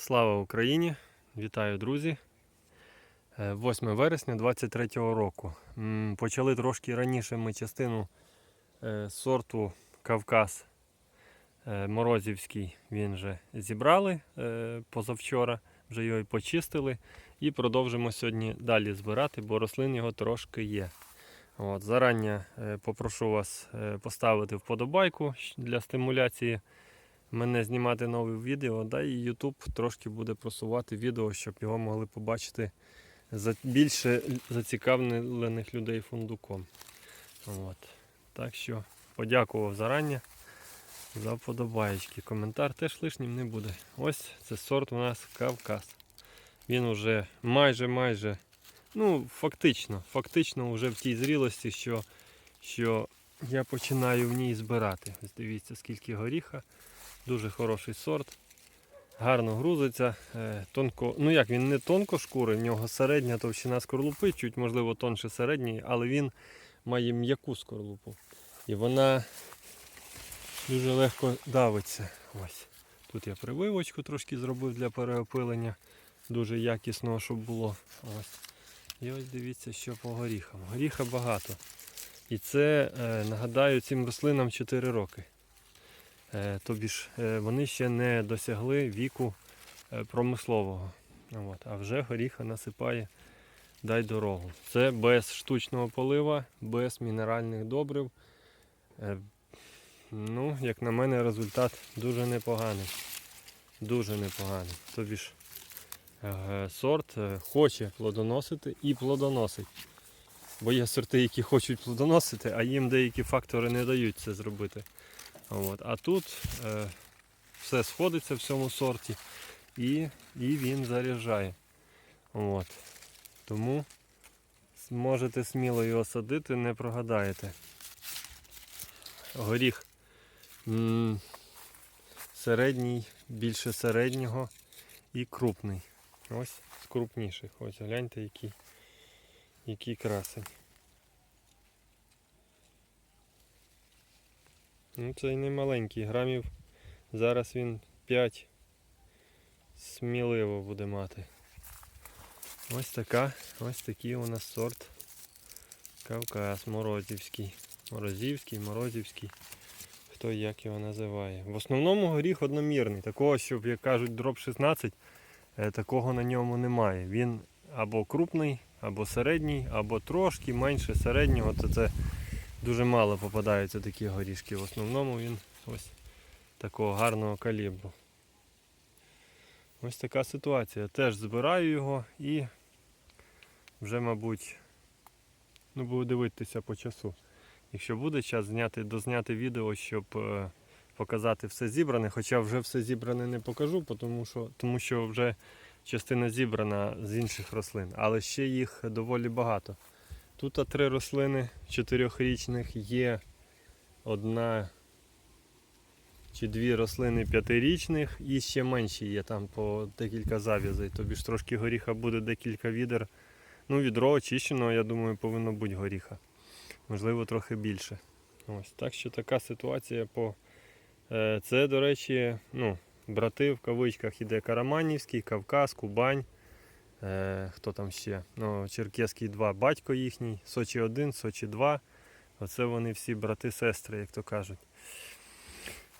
Слава Україні! Вітаю, друзі! Е, 8 вересня 23-го року. Почали трошки раніше ми частину е, сорту Кавказ е, Морозівський. Він вже зібрали е, позавчора, вже його і почистили. І продовжимо сьогодні далі збирати, бо рослин його трошки є. От, зарані е, попрошу вас е, поставити вподобайку для стимуляції мене знімати нове відео, да і YouTube трошки буде просувати відео, щоб його могли побачити більше зацікавлених людей фундуком. От. Так що подякував зарані за вподобаєчки. Коментар теж лишнім не буде. Ось це сорт у нас Кавказ. Він уже майже майже, ну фактично, фактично вже в тій зрілості, що, що я починаю в ній збирати. Ось дивіться, скільки горіха. Дуже хороший сорт. Гарно грузиться. е, Тонко, ну як він не тонко шкури, в нього середня товщина скорлупи, чуть можливо тонше середньої, але він має м'яку скорлупу. І вона дуже легко давиться. Ось. Тут я прививочку трошки зробив для переопилення. Дуже якісного, щоб було. Ось. І ось дивіться, що по горіхам. Горіха багато. І це, е, нагадаю, цим рослинам 4 роки. Е, Тобі ж е, вони ще не досягли віку промислового. От, а вже горіха насипає дай дорогу. Це без штучного полива, без мінеральних добрив. Ну, як на мене, результат дуже непоганий. Дуже непоганий. Тобі ж сорт хоче плодоносити і плодоносить. Бо є сорти, які хочуть плодоносити, а їм деякі фактори не дають це зробити. От. А тут е, все сходиться в цьому сорті і, і він заряджає. От. Тому можете сміло його садити, не прогадаєте. Горіх м, середній, більше середнього і крупний. Ось з крупніших. Ось гляньте, який, який красень. Ну, це не маленький, грамів. Зараз він 5 сміливо буде мати. Ось така, ось такий у нас сорт Кавказ Морозівський. Морозівський, Морозівський. Хто як його називає. В основному горіх одномірний. Такого, щоб, як кажуть, дроп 16, е, такого на ньому немає. Він або крупний, або середній, або трошки менше середнього, то це дуже мало попадаються такі горішки. В основному він ось такого гарного калібру. Ось така ситуація. Теж збираю його і вже, мабуть, ну, буду дивитися по часу. Якщо буде час зняти, дозняти відео, щоб е, показати все зібране, хоча вже все зібране не покажу, тому що, тому що вже частина зібрана з інших рослин, але ще їх доволі багато. Тут три рослини чотирьохрічних є одна чи дві рослини п'ятирічних і ще менші є там по декілька зав'язей. Тобі ж трошки горіха буде декілька відер. Ну, відро очищеного, я думаю, повинно бути горіха. Можливо, трохи більше. Ось. Так що така ситуація по. Е, Це, до речі, ну, брати в кавичках іде Караманівський, Кавказ, Кубань. Е, хто там ще? Ну, Черкеський 2, батько їхній, Сочі 1, Сочі 2. Оце вони всі брати-сестри, як то кажуть.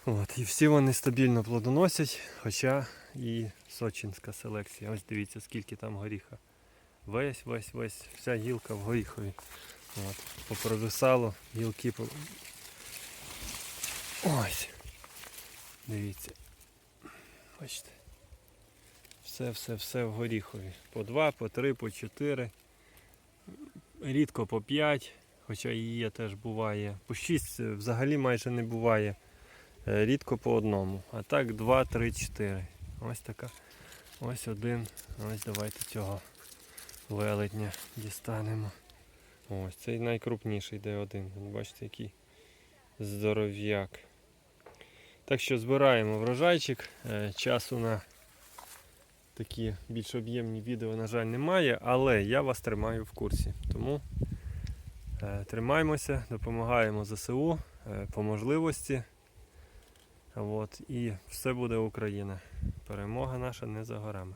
От, і всі вони стабільно плодоносять, хоча і сочинська селекція. Ось дивіться, скільки там горіха. Весь, весь, весь, вся гілка в горіхові. От, попровисало, гілки. Ось. Дивіться. Бачите. Все, все, все в горіхові. По два, по три, по чотири. Рідко по п'ять, хоча є теж буває. По шість е, взагалі майже не буває. Е, Рідко по одному. А так два, три, чотири. Ось така. Ось один. Ось давайте цього велетня дістанемо. Ось цей найкрупніший де один. Бачите, який здоров'як. Так що збираємо врожайчик. Е, Часу на такі більш об'ємні відео, на жаль, немає, але я вас тримаю в курсі. Тому е, тримаємося, допомагаємо ЗСУ е, по можливості. От, і все буде Україна. Перемога наша не за горами.